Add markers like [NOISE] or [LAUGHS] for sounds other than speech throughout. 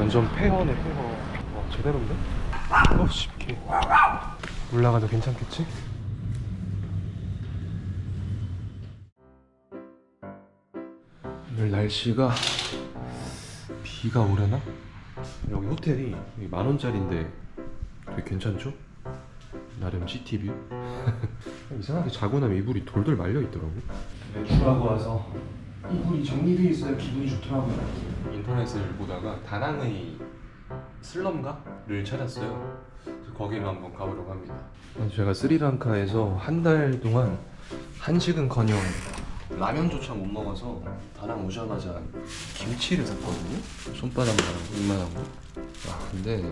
완전 폐허네 폐허 어, 제대로인데? 어 쉽게 올라가도 괜찮겠지? 오늘 날씨가 비가 오려나? 여기 호텔이 만 원짜리인데 되게 괜찮죠? 나름 시티뷰 [LAUGHS] 이상하게 자고 나면 이불이 돌돌 말려 있더라고 외출하고 와서 이불이 정리되어 있어야 기분이 좋더라고요 인터넷을 보다가 다낭의 슬럼가를 찾았어요. 그래서 거기를 한번 가보려고 합니다. 제가 스리랑카에서 한 달 동안 한식은커녕 라면조차 못 먹어서 다낭 오자마자 김치를 샀거든요. 손바닥만 이만한 거 아, 근데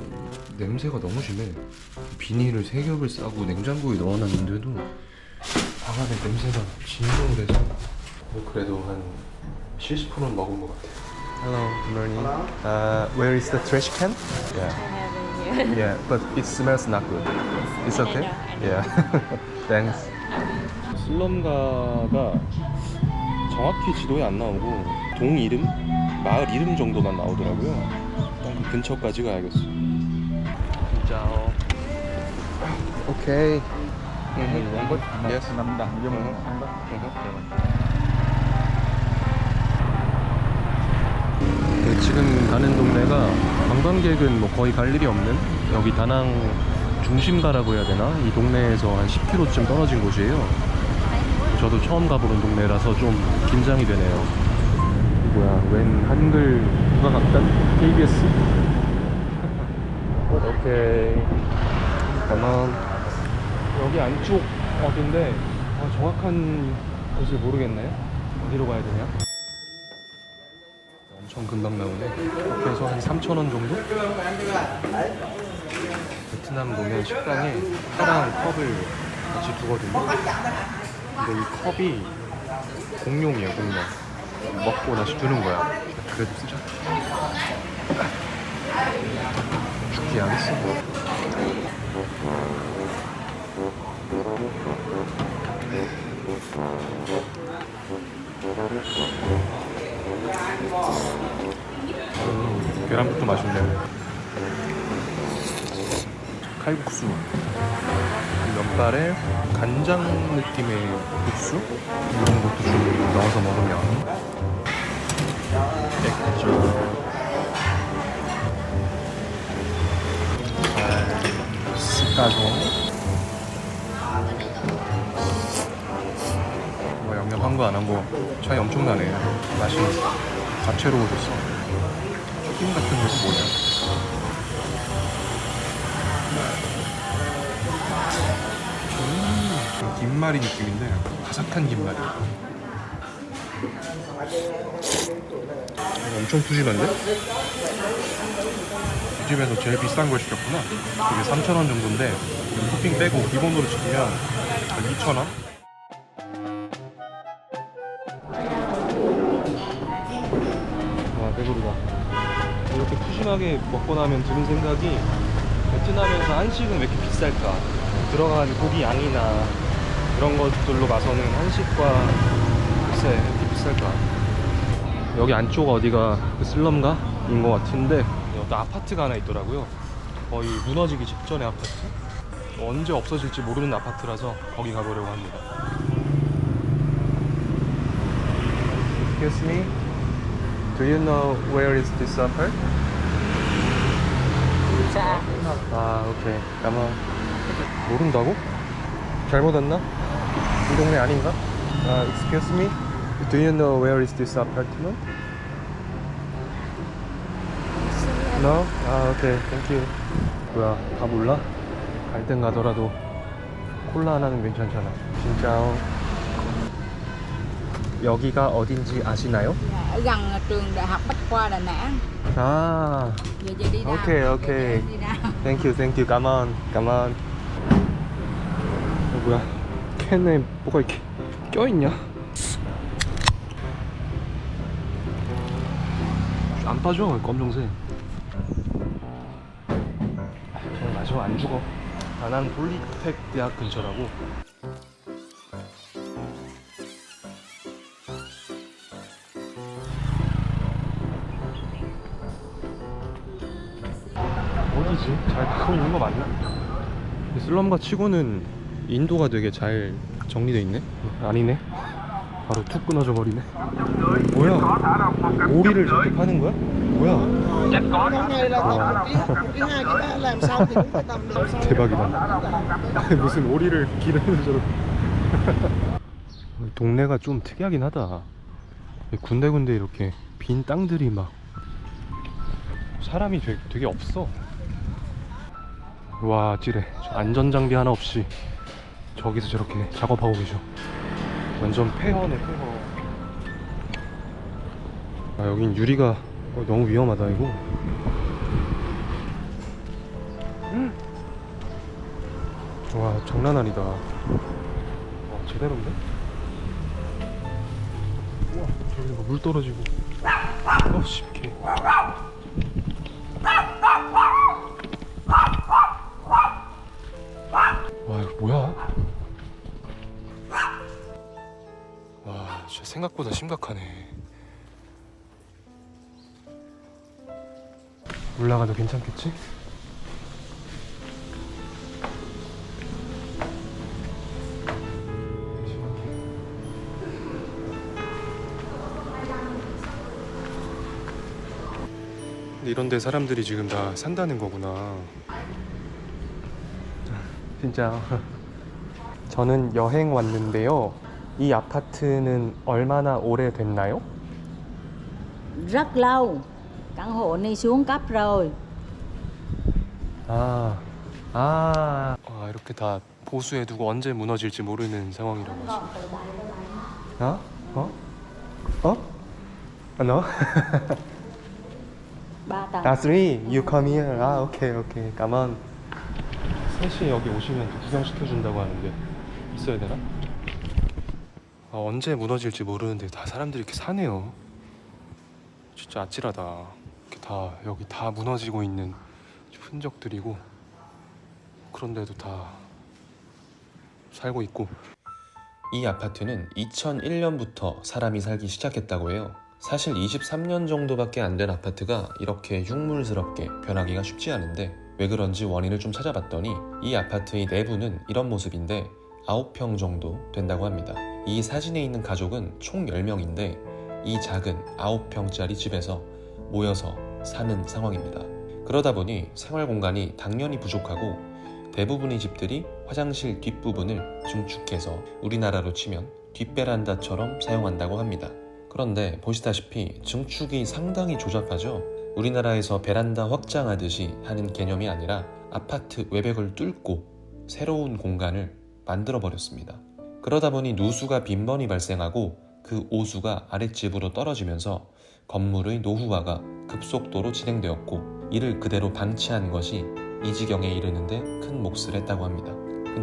냄새가 너무 심해. 비닐을 세 겹을 싸고 냉장고에 넣어놨는데도 방 안에 냄새가 진동을 해서. 뭐 그래도 한 70%는 먹은 것 같아요 Hello, good morning. Uh, where is the trash can? Yeah. here. Yeah, but it smells not good. It's okay? I know, I know. Yeah. Thanks. 슬럼가가 정확히 지도에 안 나오고 동 이름, 마을 이름 정도만 나오더라고요. 일단 그 근처까지 가야겠어. 진짜. 오케이. 음, 원본? Yes. Năm đồng với Ừ. một ăn đó. 네, 지금 가는 동네가 관광객은 뭐 거의 갈 일이 없는 여기 다낭 중심가라고 해야 되나? 이 동네에서 한 10km쯤 떨어진 곳이에요. 저도 처음 가보는 동네라서 좀 긴장이 되네요. 뭐야, 웬 한글 국가각단? KBS? [LAUGHS] 오케이. 가만. 여기 안쪽 어딘데 아, 정확한 곳을 모르겠네. 어디로 가야 되냐? 엄청 금방 나오네. 해서 한 3,000원 정도? 베트남 보면 식당에 파랑 컵을 같이 두거든요. 근데 이 컵이 공용이에요, 공용. 먹고 다시 두는 거야. 그래도 쓰자. 죽지 않았어. 국수. 면발에 간장 느낌의 국수 이런 것도 좀 넣어서 먹으면 깨끗죠. 스카조. 뭐 양념 한 거 안 한 거 차이 엄청나네. 맛이 다채로워졌어. 튀김 같은 것도 뭐냐? 음, 김말이 느낌인데 바삭한 김말이. 엄청 푸짐한데? 이 집에서 제일 비싼 걸 시켰구나. 이게 3,000원 정도인데 토핑 빼고 기본으로 시키면 한 2,000원? 와 배부르다. 이렇게 푸짐하게 먹고 나면 드는 생각이 베트남에서 한식은 왜 이렇게 비쌀까? 들어간 고기 양이나 그런 것들로 봐서는 한식과 글쎄 왜 이렇게 비쌀까? 여기 안쪽 어디가 그 슬럼가인 것 같은데 여기 아파트가 하나 있더라고요. 거의 무너지기 직전의 아파트. 언제 없어질지 모르는 아파트라서 거기 가보려고 합니다. Excuse me. Do you know where is this apart? 아, 오케이. 까만. 모른다고? 잘못 왔나? 이 동네 아닌가? 아, excuse me. Do you know where is this apartment? No? 아, 오케이. Thank you. 뭐야, 다 몰라? 갈 땐 가더라도 콜라 하나는 괜찮잖아. 진짜. 여기가 어딘지 아시나요? Dạ, ở gần trường đại học Bách khoa Đà Nẵng. 아, Giờ giờ đi nào. 오케이, Giờ 오케이. đi nào. 땡큐 땡큐 가만 가만 어, 뭐야 캔에 뭐가 이렇게 껴있냐 안 빠져 검정색 저는 마시면 안 죽어 다낭 폴리텍 대학 근처라고 가고 있는 거 맞나? 슬럼가 치고는 인도가 되게 잘 정리돼 있네. 아니네. 바로 툭 끊어져 버리네. 뭐야? 오리를 저렇게 파는 거야? 뭐야? Cái này là tầm thứ thứ hai cái đã làm xong thì chúng ta tầm làm xong 대박이다. [LAUGHS] 무슨 오리를 기르면서 저렇게. [LAUGHS] 동네가 좀 특이하긴 하다. 군데군데 이렇게 빈 땅들이 막 사람이 되게, 되게 없어. 와. 저 안전장비 하나 없이 저기서 저렇게 작업하고 계셔. 완전 폐허네 폐허. 아 여긴 유리가 어, 너무 위험하다 이거. 와 장난 아니다. 와 제대로인데? 우와 저기 뭐 물 떨어지고. 어 쉽게. 생각보다 심각하네. 올라가도 괜찮겠지? 근데 이런 데 사람들이 지금 다 산다는 거구나. 진짜 저는 여행 왔는데요. 이 아파트는 얼마나 오래됐나요? rất lâu căn hộ này xuống cấp rồi 아, 아, 아 이렇게 다 보수해두고 언제 무너질지 모르는 상황이라고 하죠. 어? 어? 어? 아, no? [LAUGHS] ba tầng 아, three. You come here. 아, 오케이, 오케이. 가만. 셋이 여기 오시면 구경시켜준다고 하는데 있어야 되나? 아, 언제 무너질지 모르는데 다 사람들이 이렇게 사네요. 진짜 아찔하다. 이렇게 다 여기 다 무너지고 있는 흔적들이고 그런데도 다 살고 있고 이 아파트는 2001년부터 사람이 살기 시작했다고 해요. 사실 23년 정도밖에 안 된 아파트가 이렇게 흉물스럽게 변하기가 쉽지 않은데 왜 그런지 원인을 좀 찾아봤더니 이 아파트의 내부는 이런 모습인데 9평 정도 된다고 합니다. 이 사진에 있는 가족은 총 10명인데 이 작은 9평짜리 집에서 모여서 사는 상황입니다. 그러다 보니 생활 공간이 당연히 부족하고 대부분의 집들이 화장실 뒷부분을 증축해서 우리나라로 치면 뒷베란다처럼 사용한다고 합니다. 그런데 보시다시피 증축이 상당히 조잡하죠. 우리나라에서 베란다 확장하듯이 하는 개념이 아니라 아파트 외벽을 뚫고 새로운 공간을 만들어 버렸습니다. 그러다 보니 누수가 빈번히 발생하고 그 오수가 아랫집으로 떨어지면서 건물의 노후화가 급속도로 진행되었고 이를 그대로 방치한 것이 이 지경에 이르는데 큰 몫을 했다고 합니다.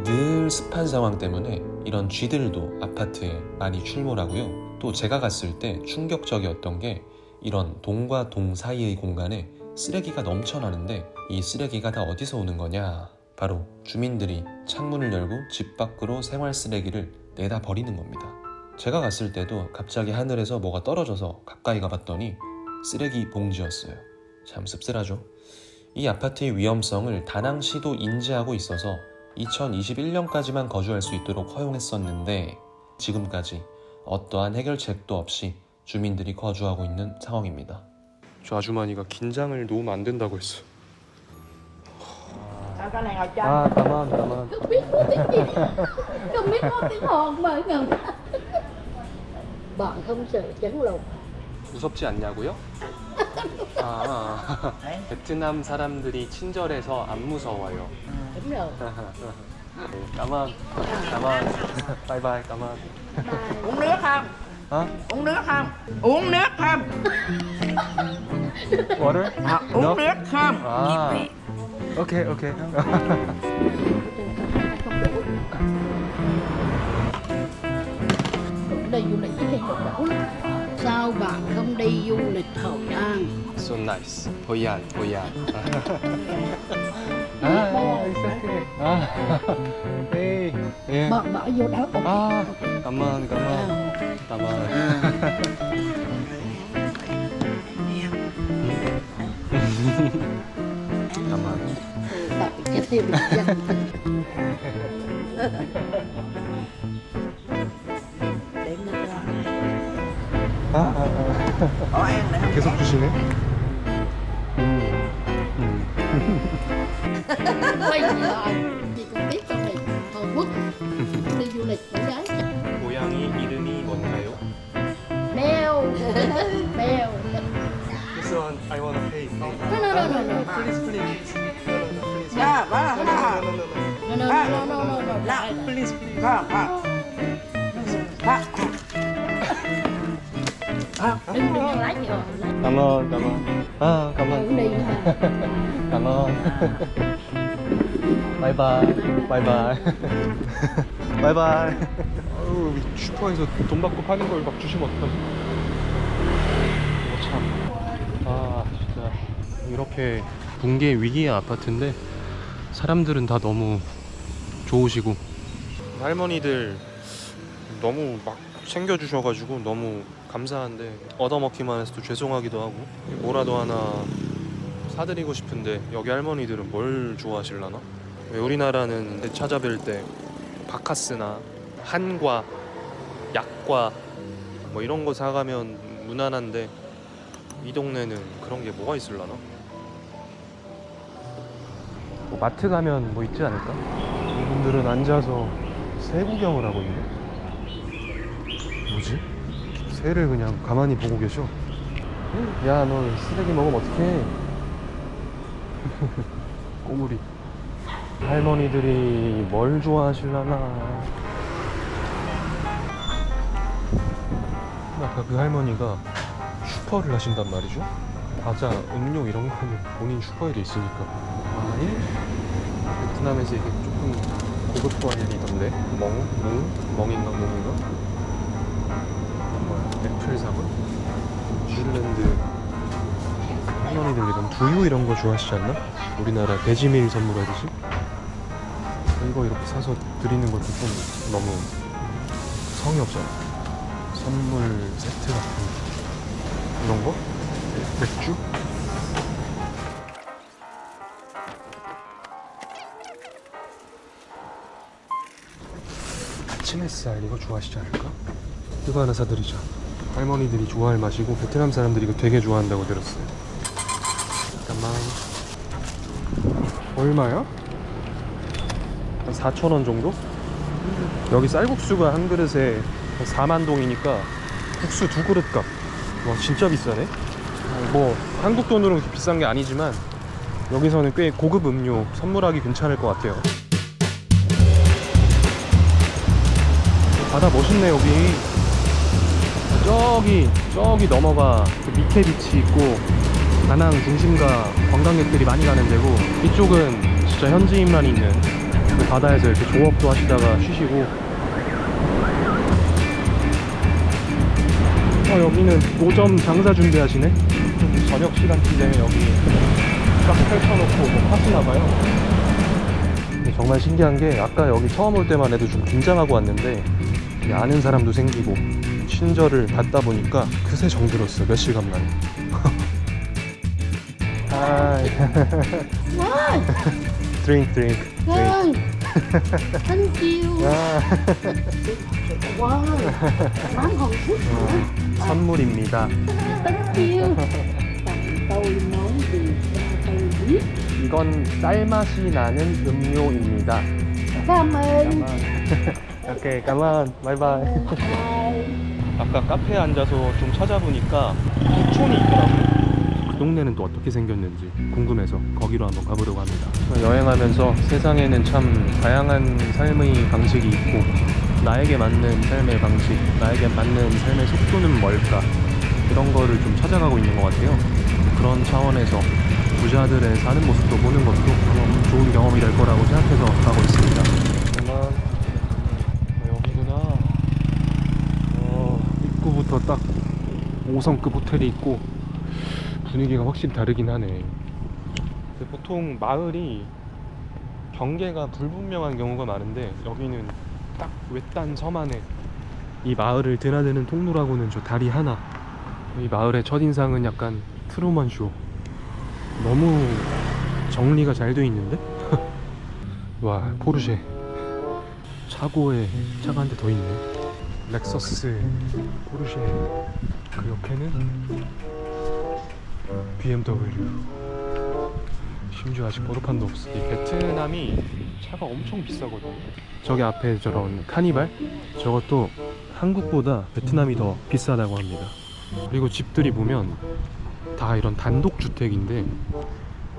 늘 습한 상황 때문에 이런 쥐들도 아파트에 많이 출몰하고요. 또 제가 갔을 때 충격적이었던 게 이런 동과 동 사이의 공간에 쓰레기가 넘쳐나는데 이 쓰레기가 다 어디서 오는 거냐? 바로 주민들이 창문을 열고 집 밖으로 생활 쓰레기를 내다 버리는 겁니다. 제가 갔을 때도 갑자기 하늘에서 뭐가 떨어져서 가까이 가봤더니 쓰레기 봉지였어요. 참 씁쓸하죠. 이 아파트의 위험성을 다낭시도 인지하고 있어서 2021년까지만 거주할 수 있도록 허용했었는데 지금까지 어떠한 해결책도 없이 주민들이 거주하고 있는 상황입니다. 저 아주머니가 긴장을 놓으면 안 된다고 했어. Cái này ngồi chân 아, 가만, 가만. không biết nói tiếng gì không biết nói tiếng hồn mà ngừng bọn không sợ chấn lột 무섭지 않냐고요? 아, 베트남 사람들이 친절해서 안 무서워요. đúng rồi 네, 가만, 가만. 바이바이, 가만. Uống nước không? 아, Uống nước không? Uống nước không? water? À, uống nước không? 아, 오케이, 오케이. đi du lịch với hiệu đủ lắm sao bạn không đi du lịch Hội An So nice. 보얀, 보얀. 아, it's okay. 아, 에이, 예. bỏ bỏ vô đó ok 아, 가만, 가만, 가만. 가만. Ta 아, 아, 아. 계속 주시네. 음, 음. quay lại chị còn biết con này Hàn Quốc đi du lịch con gái 고양이 이름이 뭔가요? Bèo Bèo This one I wanna pay. No no no no no Please, please. No, no. no no no no no no Lạ. Please, please. Bác, bác Bác đừng đừng lái nhiều Cảm ơn, cảm ơn. 아, cảm ơn. đi cảm ơn. bye bye. bye bye. bye bye. 아유, 슈퍼에서 돈 받고 파는 걸 막 주시면 어떡하지? 이거 참. 아, 진짜. 이렇게 붕괴 위기의 아파트인데 사람들은 다 너무 좋으시고 할머니들 너무 막 챙겨주셔가지고 너무 감사한데 얻어먹기만 해서 또 죄송하기도 하고 뭐라도 하나 사드리고 싶은데 여기 할머니들은 뭘 좋아하실라나? 왜 우리나라는 찾아뵐 때 바카스나 한과, 약과 뭐 이런 거 사가면 무난한데 이 동네는 그런 게 뭐가 있을라나? 뭐 마트 가면 뭐 있지 않을까? 이분들은 앉아서 새 구경을 하고 있네. 뭐지? 새를 그냥 가만히 보고 계셔. 야, 너 쓰레기 먹으면 어떡해? [LAUGHS] 꼬물이. 할머니들이 뭘 좋아하실라나. 아까 그 할머니가 슈퍼를 하신단 말이죠. 과자, 음료 이런 거는 본인 슈퍼에도 있으니까. 아, 예? 베트남에서 이게 조금 고급 과일이던데. 멍? 뭉? 멍인가 뭉인가? 뭐야, 애플 사과? 뉴질랜드 할머니들 이런 두유 이런 거 좋아하시지 않나? 우리나라 배지밀 선물하듯이 이거 이렇게 사서 드리는 것도 좀 너무 성의 없잖아 선물 세트 같은 이런 거? 맥주? 아침 햇살 이거 좋아하시지 않을까? 이거 하나 사드리자 할머니들이 좋아할 맛이고 베트남 사람들이 이거 되게 좋아한다고 들었어요 잠깐만 얼마야? 한 4,000원 정도? 여기 쌀국수가 한 그릇에 4만 동이니까 국수 두 그릇 값. 와 진짜 비싸네. 뭐 한국 돈으로 비싼 게 아니지만 여기서는 꽤 고급 음료 선물하기 괜찮을 것 같아요. 바다 멋있네 여기. 저기 저기 넘어가. 그 밑에 비치 있고 다낭 중심가 관광객들이 많이 가는 데고 이쪽은 진짜 현지인만 있는 그 바다에서 이렇게 조업도 하시다가 쉬시고. 어 여기는 노점 장사 준비하시네? 저녁 시간쯤 되면 여기 딱 펼쳐놓고 뭐 하시나봐요. 정말 신기한 게 아까 여기 처음 올 때만 해도 좀 긴장하고 왔는데 이 아는 사람도 생기고 친절을 받다 보니까 그새 정들었어 몇 시간 만에 드링크 드링크 thank you 아, hả 선물입니다 thank you tặng tôi món gì cho tôi biết 이건 쌀맛이 나는 음료입니다 cảm ơn 오케이 가만 바이바이 [LAUGHS] 아까 카페에 앉아서 좀 찾아보니까 촌이 있더라고요. 그 동네는 또 어떻게 생겼는지 궁금해서 거기로 한번 가보려고 합니다. 여행하면서 세상에는 참 다양한 삶의 방식이 있고 나에게 맞는 삶의 방식 나에게 맞는 삶의 속도는 뭘까? 그런 거를 좀 찾아가고 있는 것 같아요. 그런 차원에서 부자들의 사는 모습도 보는 것도 좀 좋은 경험이 될 거라고 생각해서 가고 있습니다 정말 여기구나 어, 입구부터 딱 5성급 호텔이 있고 분위기가 확실히 다르긴 하네. 보통 마을이 경계가 불분명한 경우가 많은데 여기는 딱 외딴 섬 안에 이 마을을 드나드는 통로라고는 저 다리 하나? 이 마을의 첫인상은 약간 트루먼 쇼. 너무 정리가 잘 돼 있는데? [LAUGHS] 와 포르쉐. 차고에 차가 한 대 더 있네 렉서스 포르쉐 그 옆에는 BMW 심지어 아직 번호판도 없어 이 베트남이 차가 엄청 비싸거든요. 저기 앞에 저런 카니발? 저것도 한국보다 베트남이 더 비싸다고 합니다. 그리고 집들이 보면 다 이런 단독 주택인데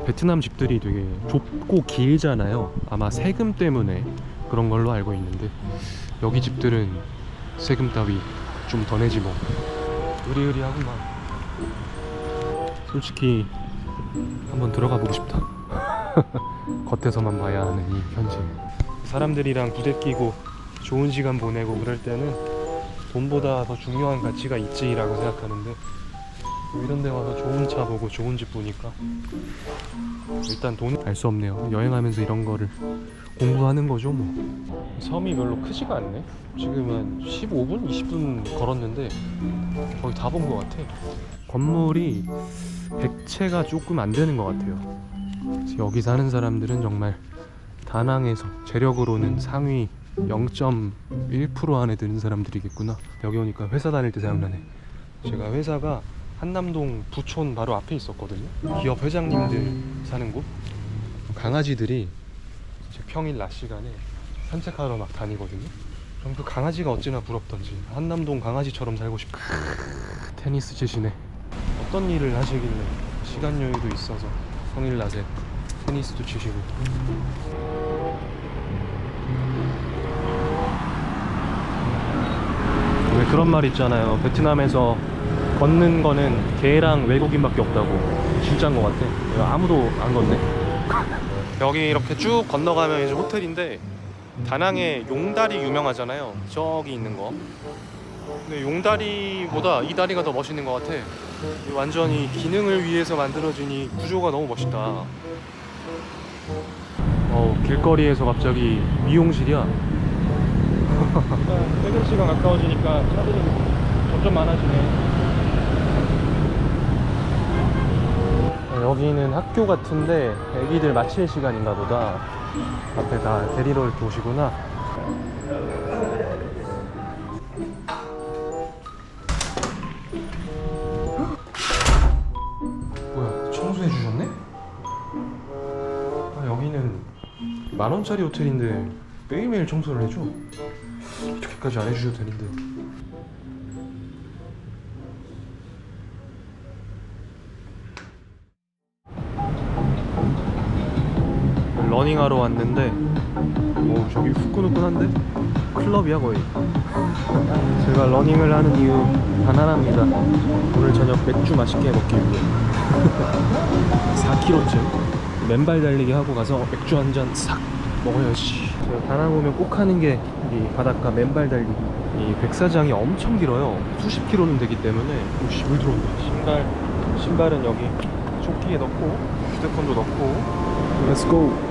베트남 집들이 되게 좁고 길잖아요. 아마 세금 때문에 그런 걸로 알고 있는데 여기 집들은 세금 따위 좀 더 내지 뭐. 으리으리하구만. 솔직히 한번 들어가 보고 싶다. [LAUGHS] 겉에서만 봐야 하는 이 현실. 사람들이랑 부대 끼고 좋은 시간 보내고 그럴 때는 돈보다 더 중요한 가치가 있지라고 생각하는데 뭐 이런 데 와서 좋은 차 보고 좋은 집 보니까 일단 돈 알 수 없네요. 여행하면서 이런 거를 공부하는 거죠, 뭐. 섬이 별로 크지가 않네. 지금 한 15분, 20분 걸었는데 거의 다 본 것 같아. 건물이 100채가 조금 안 되는 것 같아요. 여기 사는 사람들은 정말 다낭에서 재력으로는 상위 0.1% 안에 드는 사람들이겠구나. 여기 오니까 회사 다닐 때 생각나네. 제가 회사가 한남동 부촌 바로 앞에 있었거든요. 기업 회장님들 사는 곳. 강아지들이 평일 낮 시간에 산책하러 막 다니거든요. 그럼 그 강아지가 어찌나 부럽던지 한남동 강아지처럼 살고 싶다. 테니스 치시네. 어떤 일을 하시길래 시간 여유도 있어서 평일 낮에 테니스도 치시고. 왜 그런 말 있잖아요. 베트남에서 걷는 거는 개랑 외국인밖에 없다고. 진짜인 것 같아. 아무도 안 걷네. [LAUGHS] 여기 이렇게 쭉 건너가면 이제 호텔인데 다낭에 용다리 유명하잖아요. 저기 있는 거. 근데 용다리보다 이 다리가 더 멋있는 것 같아. 이 완전히 기능을 위해서 만들어진 이 구조가 너무 멋있다. 어 길거리에서 갑자기 미용실이야. [LAUGHS] 퇴근 시간 가까워지니까 차들이 점점 많아지네. 여기는 학교 같은데 애기들 마칠 시간인가 보다. 앞에 다 데리러 이렇게 오시구나. 뭐야, 청소해 주셨네? 아, 여기는 만 원짜리 호텔인데 매일매일 청소를 해줘. 이렇게까지 안 해주셔도 되는데. 러닝하러 왔는데 오 저기 후끈후끈한데? 클럽이야 거의. [LAUGHS] 제가 러닝을 하는 이유 단 하나입니다. 오늘 저녁 맥주 맛있게 먹기 위해. [LAUGHS] 4kg쯤? 맨발 달리기 하고 가서 맥주 한 잔 싹 먹어야지 제가 다낭 오면 꼭 하는 게 이 바닷가 맨발 달리기. 이 백사장이 엄청 길어요. 수십 킬로는 되기 때문에. 오씨 물 들어온다 신발 신발은 여기 조끼에 넣고 휴대폰도 넣고. 렛츠고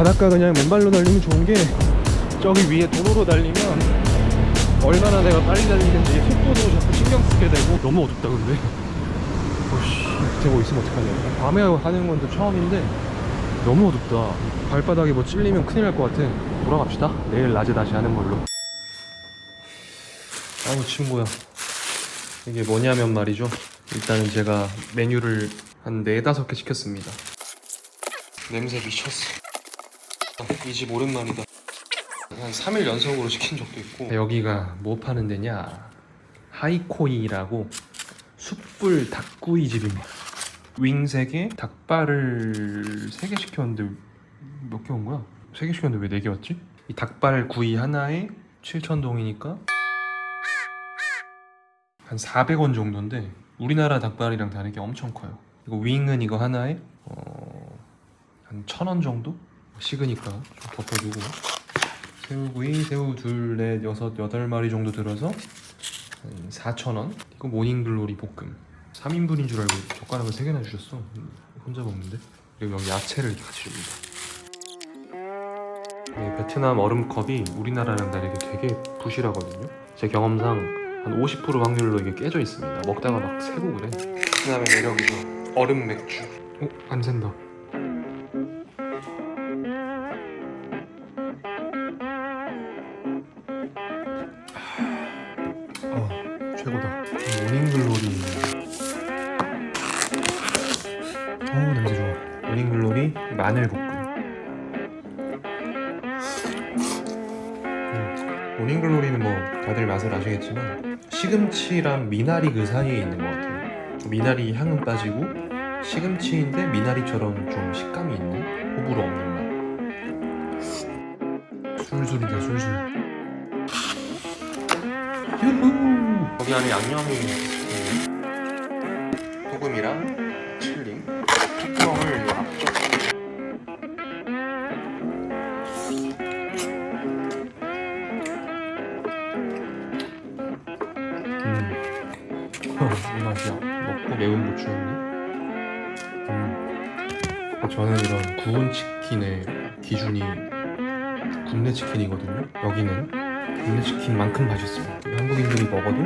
바닷가 그냥 맨발로 달리면 좋은 게 저기 위에 도로로 달리면 얼마나 내가 빨리 달리는지 속도도 자꾸 신경 쓰게 되고. 너무 어둡다 근데. 오씨 뭐 있으면 어떡하냐. 밤에 하는 건 또 처음인데 너무 어둡다. 발바닥에 뭐 찔리면 큰일 날 것 같아. 돌아갑시다. 내일 낮에 다시 하는 걸로. 아우 친구야. 이게 뭐냐면 말이죠. 일단은 제가 메뉴를 한 네다섯 개 시켰습니다. 냄새 미쳤어 이 집 오랜만이다 한 3일 연속으로 시킨 적도 있고 여기가 뭐 파는 데냐 하이코이라고 숯불 닭구이 집입니다 윙 3개 닭발을 3개 시켰는데 몇 개 온 거야? 3개 시켰는데 왜 4개 왔지? 이 닭발 구이 하나에 7,000동이니까 한 400원 정도인데 우리나라 닭발이랑 다르게 엄청 커요 그리고 윙은 이거 하나에 어... 한 1,000원 정도? 식으니까 좀 덮어주고. 새우구이, 새우 둘, 넷, 여섯, 여덟 마리 정도 들어서 한 4,000원. 이거 모닝글로리 볶음. 3인분인 줄 알고 젓가락을 3개나 주셨어. 혼자 먹는데? 그리고 여기 야채를 같이 줍니다. 이 베트남 얼음컵이 우리나라랑 다르게 되게 부실하거든요. 제 경험상 한 50% 확률로 이게 깨져 있습니다. 먹다가 막 새고 그래. 베트남의 매력이죠. 얼음 맥주. 어? 안 샌다 맛을 아시겠지만 시금치랑 미나리 그 사이에 있는 것 같아요. 미나리 향은 빠지고 시금치인데 미나리처럼 좀 식감이 있는 호불호 없는 맛. 술술이다 술술. 유후! 거기 안에 양념이. 소금이랑 뚜껑을 요 앞쪽 매운 고추였네 음. 저는 이런 구운 치킨의 기준이 굽네 치킨이거든요. 여기는 굽네 치킨만큼 맛있어요 한국인들이 먹어도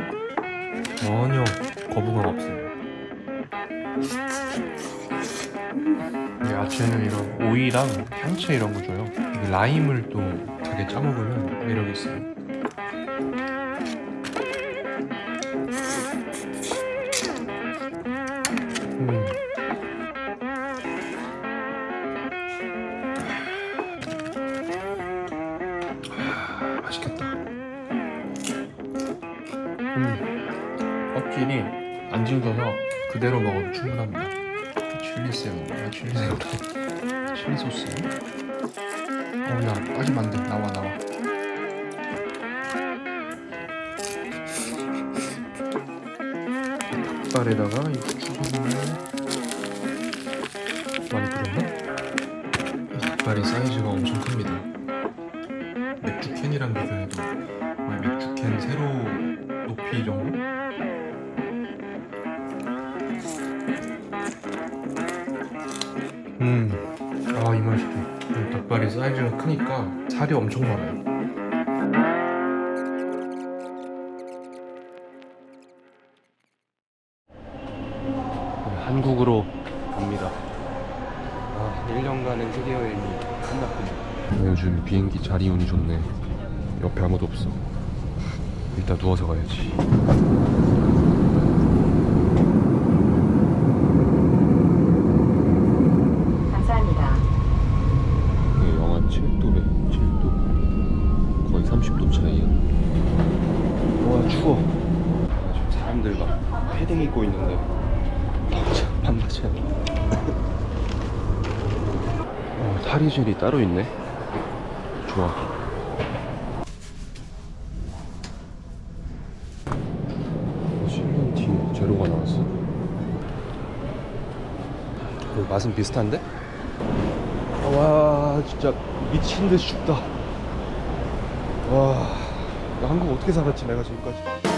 전혀 거부감 없어요 야채는 이런 오이랑 향채 이런 거 줘요. 라임을 또 되게 짜먹으면 매력이 있어요 그대로 먹어도 충분합니다. 칠리새우, 아, 칠리새우, 칠리 소스. 어, 야, 빠지면 안 돼. 나와, 나와. 닭발에다가 이 후추를 많이 뿌렸나? 이 닭발이 사이즈가 엄청 큽니다. 맥주 캔이랑 비교해도 거의 맥주 캔 세로 높이 정도? 음, 아 이 맛이다. 이 닭발이 사이즈가 크니까 살이 엄청 많아요. 한국으로 갑니다. 아, 1년간의 세계 여행이 끝났군요. 요즘 비행기 자리 운이 좋네. 옆에 아무도 없어. 일단 누워서 가야지. 감사합니다. 이게 영하 7도래. 7도. 거의 30도 차이야. 와 추워. 아, 사람들 막 패딩 입고 있는데 나 혼자 반바지야. 어, 탈의실이 따로 있네. 좋아. 실린티 제로가 나왔어. 그 맛은 비슷한데? 와 진짜 미친 듯이 춥다 와 나 한국 어떻게 살았지? 내가 지금까지